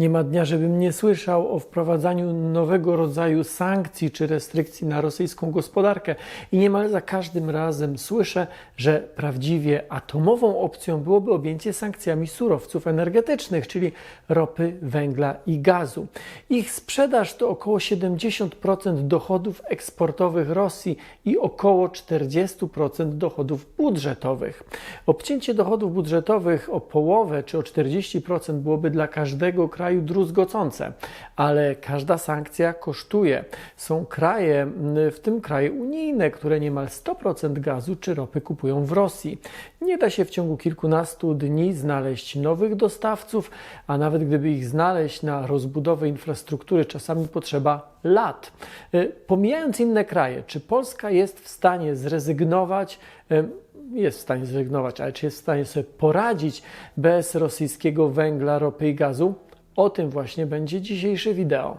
Nie ma dnia, żebym nie słyszał o wprowadzaniu nowego rodzaju sankcji czy restrykcji na rosyjską gospodarkę i niemal za każdym razem słyszę, że prawdziwie atomową opcją byłoby objęcie sankcjami surowców energetycznych, czyli ropy, węgla i gazu. Ich sprzedaż to około 70% dochodów eksportowych Rosji i około 40% dochodów budżetowych. Obcięcie dochodów budżetowych o połowę czy o 40% byłoby dla każdego kraju druzgocące, ale każda sankcja kosztuje. Są kraje, w tym kraje unijne, które niemal 100% gazu czy ropy kupują w Rosji. Nie da się w ciągu kilkunastu dni znaleźć nowych dostawców, a nawet gdyby ich znaleźć na rozbudowę infrastruktury, czasami potrzeba lat. Y, pomijając inne kraje, czy Polska jest w stanie zrezygnować? Y, jest w stanie zrezygnować, ale czy jest w stanie sobie poradzić bez rosyjskiego węgla, ropy i gazu? O tym właśnie będzie dzisiejsze wideo.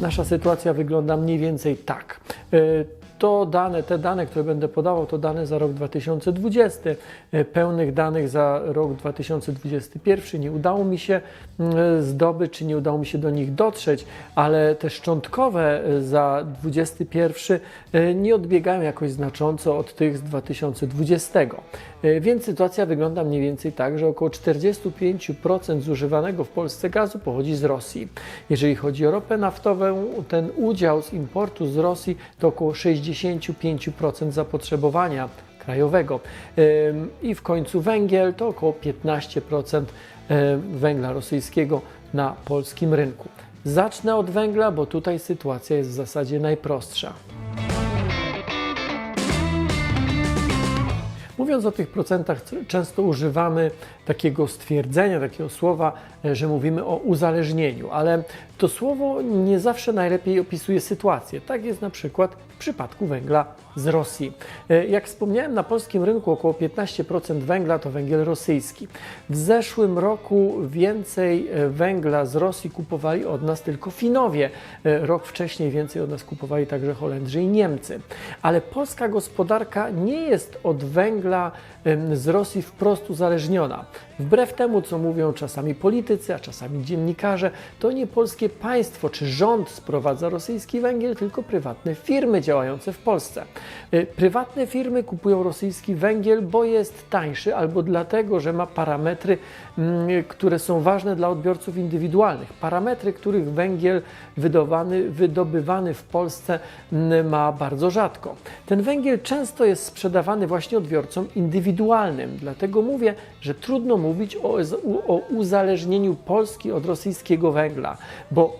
Nasza sytuacja wygląda mniej więcej tak. To dane, te dane, które będę podawał, to dane za rok 2020. E, pełnych danych za rok 2021 nie udało mi się mm, zdobyć, czy nie udało mi się do nich dotrzeć, ale te szczątkowe e, za 2021 e, nie odbiegają jakoś znacząco od tych z 2020. Więc sytuacja wygląda mniej więcej tak, że około 45% zużywanego w Polsce gazu pochodzi z Rosji. Jeżeli chodzi o ropę naftową, ten udział z importu z Rosji to około 60%. 65% zapotrzebowania krajowego. I w końcu węgiel to około 15% węgla rosyjskiego na polskim rynku. Zacznę od węgla, bo tutaj sytuacja jest w zasadzie najprostsza. Mówiąc o tych procentach, często używamy takiego stwierdzenia, takiego słowa, e, że mówimy o uzależnieniu, ale to słowo nie zawsze najlepiej opisuje sytuację. Tak jest na przykład w przypadku węgla z Rosji. E, jak wspomniałem, na polskim rynku około 15% węgla to węgiel rosyjski. W zeszłym roku więcej e, węgla z Rosji kupowali od nas tylko Finowie. Rok wcześniej więcej od nas kupowali także Holendrzy i Niemcy. Ale polska gospodarka nie jest od węgla z Rosji wprost uzależniona. Wbrew temu, co mówią czasami politycy, a czasami dziennikarze, to nie polskie państwo czy rząd sprowadza rosyjski węgiel, tylko prywatne firmy działające w Polsce. Y, prywatne firmy kupują rosyjski węgiel, bo jest tańszy albo dlatego, że ma parametry, mm, które są ważne dla odbiorców indywidualnych. Parametry, których węgiel wydobywany, wydobywany w Polsce mm, ma bardzo rzadko. Ten węgiel często jest sprzedawany właśnie odbiorcom indywidualnym, dlatego mówię, że trudno mówić o, o uzależnieniu Polski od rosyjskiego węgla, bo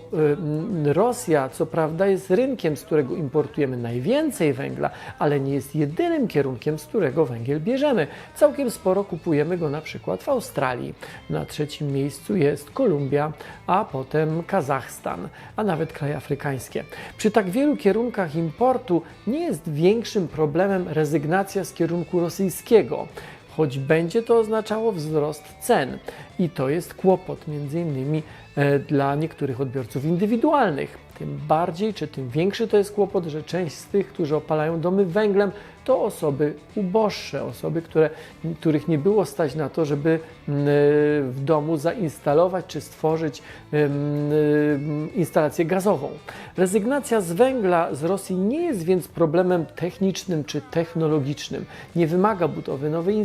y, Rosja, co prawda, jest rynkiem, z którego importujemy najwięcej węgla, ale nie jest jedynym kierunkiem, z którego węgiel bierzemy. Całkiem sporo kupujemy go na przykład w Australii. Na trzecim miejscu jest Kolumbia, a potem Kazachstan, a nawet kraje afrykańskie. Przy tak wielu kierunkach importu nie jest większym problemem rezygnacja z kierunku rosyjskiego choć będzie to oznaczało wzrost cen. I to jest kłopot między innymi e, dla niektórych odbiorców indywidualnych. Tym bardziej, czy tym większy to jest kłopot, że część z tych, którzy opalają domy węglem, to osoby uboższe, osoby, które, których nie było stać na to, żeby w domu zainstalować czy stworzyć instalację gazową. Rezygnacja z węgla z Rosji nie jest więc problemem technicznym czy technologicznym. Nie wymaga budowy nowej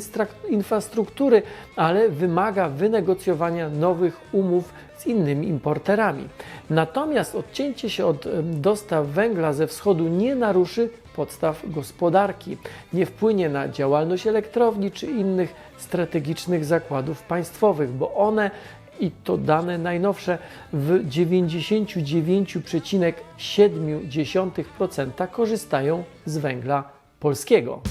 infrastruktury, ale wymaga wynegocjowania nowych umów z innymi importerami. Natomiast odcięcie się od dostaw węgla ze wschodu nie naruszy podstaw gospodarki, nie wpłynie na działalność elektrowni czy innych strategicznych zakładów państwowych, bo one i to dane najnowsze w 99,7% korzystają z węgla polskiego.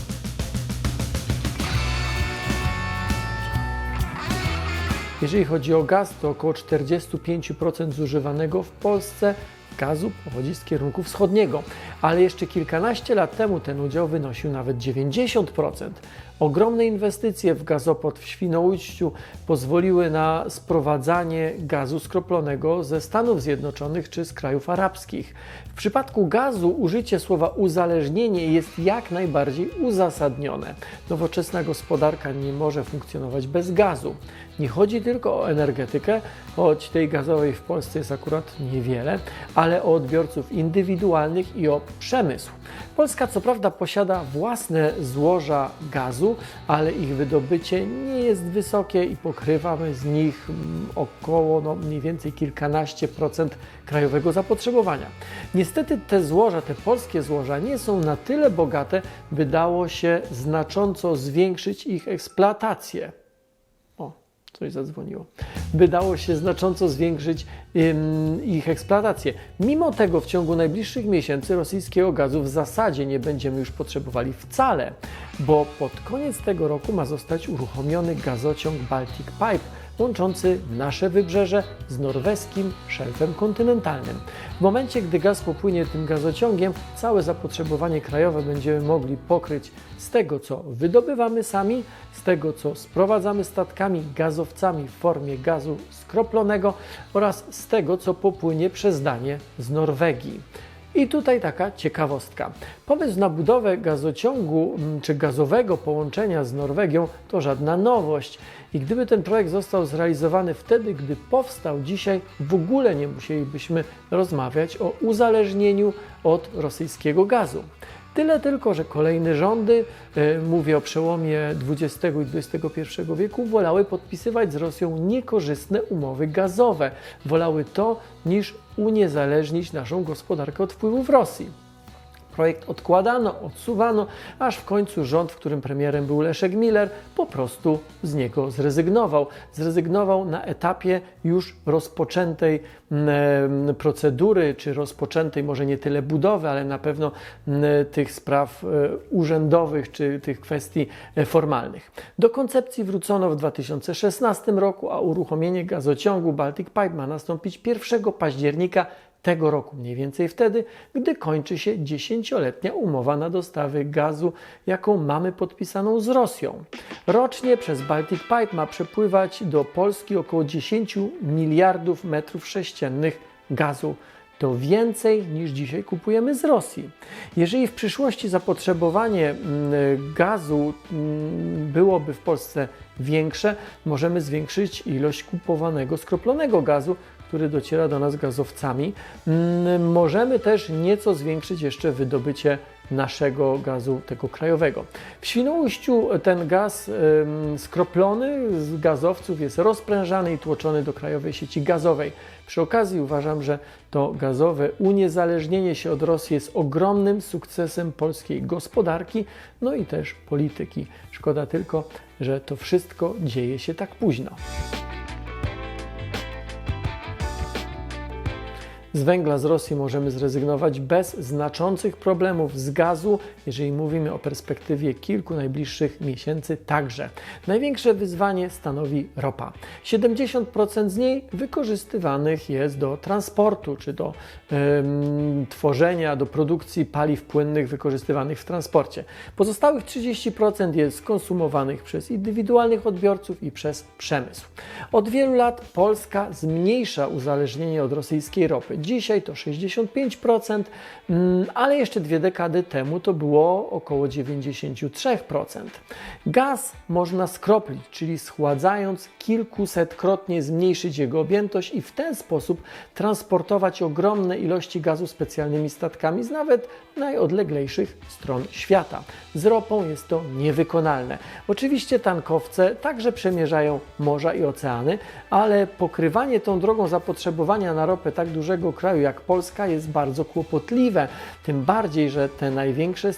Jeżeli chodzi o gaz, to około 45% zużywanego w Polsce gazu pochodzi z kierunku wschodniego, ale jeszcze kilkanaście lat temu ten udział wynosił nawet 90%. Ogromne inwestycje w gazoport w Świnoujściu pozwoliły na sprowadzanie gazu skroplonego ze Stanów Zjednoczonych czy z krajów arabskich. W przypadku gazu użycie słowa uzależnienie jest jak najbardziej uzasadnione. Nowoczesna gospodarka nie może funkcjonować bez gazu. Nie chodzi tylko o energetykę, choć tej gazowej w Polsce jest akurat niewiele, ale o odbiorców indywidualnych i o przemysł. Polska co prawda posiada własne złoża gazu, ale ich wydobycie nie jest wysokie i pokrywamy z nich mm, około no, mniej więcej kilkanaście procent krajowego zapotrzebowania. Niestety te złoża, te polskie złoża nie są na tyle bogate, by dało się znacząco zwiększyć ich eksploatację. Coś zadzwoniło. By dało się znacząco zwiększyć ym, ich eksploatację. Mimo tego w ciągu najbliższych miesięcy rosyjskiego gazu w zasadzie nie będziemy już potrzebowali wcale, bo pod koniec tego roku ma zostać uruchomiony gazociąg Baltic Pipe, łączący nasze wybrzeże z norweskim szelfem kontynentalnym. W momencie, gdy gaz popłynie tym gazociągiem, całe zapotrzebowanie krajowe będziemy mogli pokryć z tego, co wydobywamy sami, z tego, co sprowadzamy statkami, gazowcami w formie gazu skroplonego oraz z tego, co popłynie przez Danię z Norwegii. I tutaj taka ciekawostka. Pomysł na budowę gazociągu mm, czy gazowego połączenia z Norwegią to żadna nowość. I gdyby ten projekt został zrealizowany wtedy, gdy powstał dzisiaj, w ogóle nie musielibyśmy rozmawiać o uzależnieniu od rosyjskiego gazu. Tyle tylko, że kolejne rządy, e, mówię o przełomie XX i XXI wieku, wolały podpisywać z Rosją niekorzystne umowy gazowe. Wolały to niż uniezależnić naszą gospodarkę od wpływów Rosji. Projekt odkładano, odsuwano, aż w końcu rząd, w którym premierem był Leszek Miller, po prostu z niego zrezygnował. Zrezygnował na etapie już rozpoczętej mm, procedury, czy rozpoczętej może nie tyle budowy, ale na pewno mm, tych spraw e, urzędowych, czy tych kwestii e, formalnych. Do koncepcji wrócono w 2016 roku, a uruchomienie gazociągu Baltic Pipe ma nastąpić 1 października tego roku, mniej więcej wtedy, gdy kończy się dziesięcioletnia umowa na dostawy gazu, jaką mamy podpisaną z Rosją. Rocznie przez Baltic Pipe ma przepływać do Polski około 10 miliardów metrów sześciennych gazu. To więcej niż dzisiaj kupujemy z Rosji. Jeżeli w przyszłości zapotrzebowanie mm, gazu mm, byłoby w Polsce większe, możemy zwiększyć ilość kupowanego skroplonego gazu, który dociera do nas gazowcami. Mm, możemy też nieco zwiększyć jeszcze wydobycie naszego gazu tego krajowego. W Świnoujściu ten gaz skroplony z gazowców jest rozprężany i tłoczony do krajowej sieci gazowej. Przy okazji uważam, że to gazowe uniezależnienie się od Rosji jest ogromnym sukcesem polskiej gospodarki, no i też polityki. Szkoda tylko, że to wszystko dzieje się tak późno. Z węgla z Rosji możemy zrezygnować bez znaczących problemów z gazu, jeżeli mówimy o perspektywie kilku najbliższych miesięcy także. Największe wyzwanie stanowi ropa. 70% z niej wykorzystywanych jest do transportu czy do ym, tworzenia, do produkcji paliw płynnych wykorzystywanych w transporcie. Pozostałych 30% jest konsumowanych przez indywidualnych odbiorców i przez przemysł. Od wielu lat Polska zmniejsza uzależnienie od rosyjskiej ropy. Dzisiaj to 65%, mm, ale jeszcze dwie dekady temu to było około 93%. Gaz można skroplić, czyli schładzając kilkusetkrotnie zmniejszyć jego objętość i w ten sposób transportować ogromne ilości gazu specjalnymi statkami z nawet najodleglejszych stron świata. Z ropą jest to niewykonalne. Oczywiście tankowce także przemierzają morza i oceany, ale pokrywanie tą drogą zapotrzebowania na ropę tak dużego kraju jak Polska jest bardzo kłopotliwe. Tym bardziej, że te największe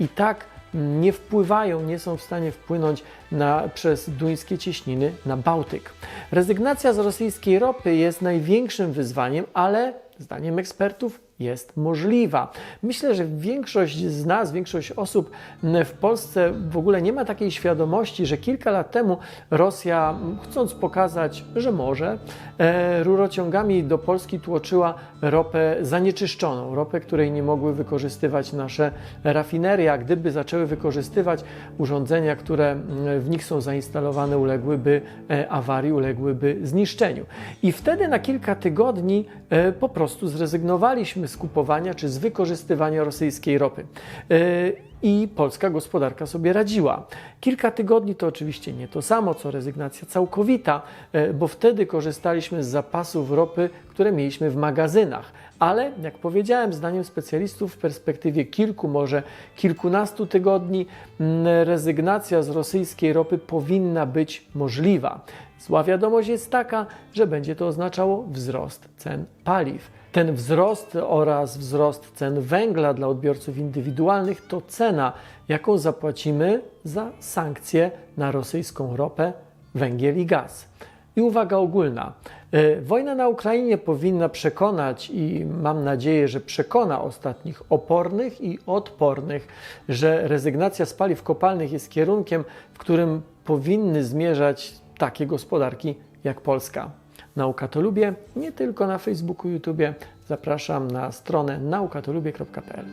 i tak nie wpływają, nie są w stanie wpłynąć na, przez duńskie cieśniny na Bałtyk. Rezygnacja z rosyjskiej ropy jest największym wyzwaniem, ale zdaniem ekspertów jest możliwa. Myślę, że większość z nas, większość osób w Polsce w ogóle nie ma takiej świadomości, że kilka lat temu Rosja, chcąc pokazać, że może, e, rurociągami do Polski tłoczyła ropę zanieczyszczoną, ropę, której nie mogły wykorzystywać nasze rafinerie, a gdyby zaczęły wykorzystywać urządzenia, które w nich są zainstalowane, uległyby e, awarii, uległyby zniszczeniu. I wtedy na kilka tygodni e, po prostu zrezygnowaliśmy z kupowania czy z wykorzystywania rosyjskiej ropy. E, I polska gospodarka sobie radziła. Kilka tygodni to oczywiście nie to samo, co rezygnacja całkowita, e, bo wtedy korzystaliśmy z zapasów ropy, które mieliśmy w magazynach. Ale, jak powiedziałem, zdaniem specjalistów, w perspektywie kilku, może kilkunastu tygodni, rezygnacja z rosyjskiej ropy powinna być możliwa. Zła wiadomość jest taka, że będzie to oznaczało wzrost cen paliw. Ten wzrost oraz wzrost cen węgla dla odbiorców indywidualnych to cena, jaką zapłacimy za sankcje na rosyjską ropę, węgiel i gaz. I uwaga ogólna. Wojna na Ukrainie powinna przekonać, i mam nadzieję, że przekona ostatnich opornych i odpornych, że rezygnacja z paliw kopalnych jest kierunkiem, w którym powinny zmierzać takie gospodarki jak Polska. Nauka to lubię, nie tylko na Facebooku, YouTube. Zapraszam na stronę naukatolubie.pl.